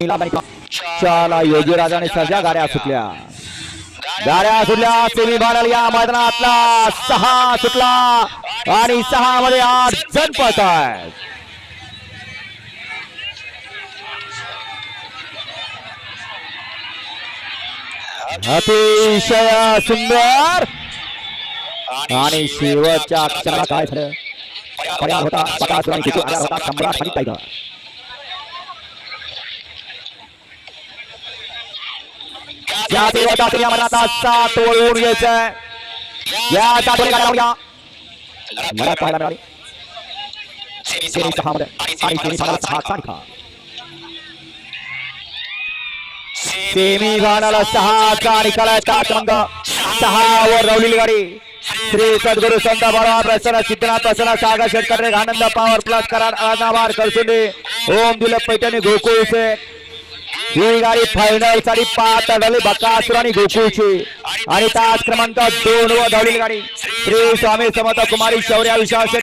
चला योगीराजाने सजा गाड्या सुटल्या गाड्या सुटल्या सेमी फायनल या मैदानातला सहा सुटला आणि सहा मध्ये आठ जण पळत आहेत अतिशय सुंदर आणि शेवटच्या क्षणाला काय झालं होता होता सम्राट आणि टायगर या या मनाचा सात ओळून घ्यायचं या सात ओळी गाड्या घ्या. मला पाहायला मिळाली. सेमी सहा मध्ये आणि सेमी फायनल सहा सारिखा सेमी फायनल सहा निकाल आहे. सहा वर रवलेली गाडी. श्री सद्गुरु संत बाबा प्रसन्न सिद्धनाथ प्रसन्न सागर शेटकर आनंद पॉवर प्लस कराड आजनाबार करसुंडे. ओम दिलप पैठणी गोकुळ ही गाडी फायनलसाठी पाच झाली बकासूर आणि गोकुळची. आणि तास क्रमांक दोन व धावलेली गाडी श्री स्वामी समर्थ कुमारी शौर्या विश्वास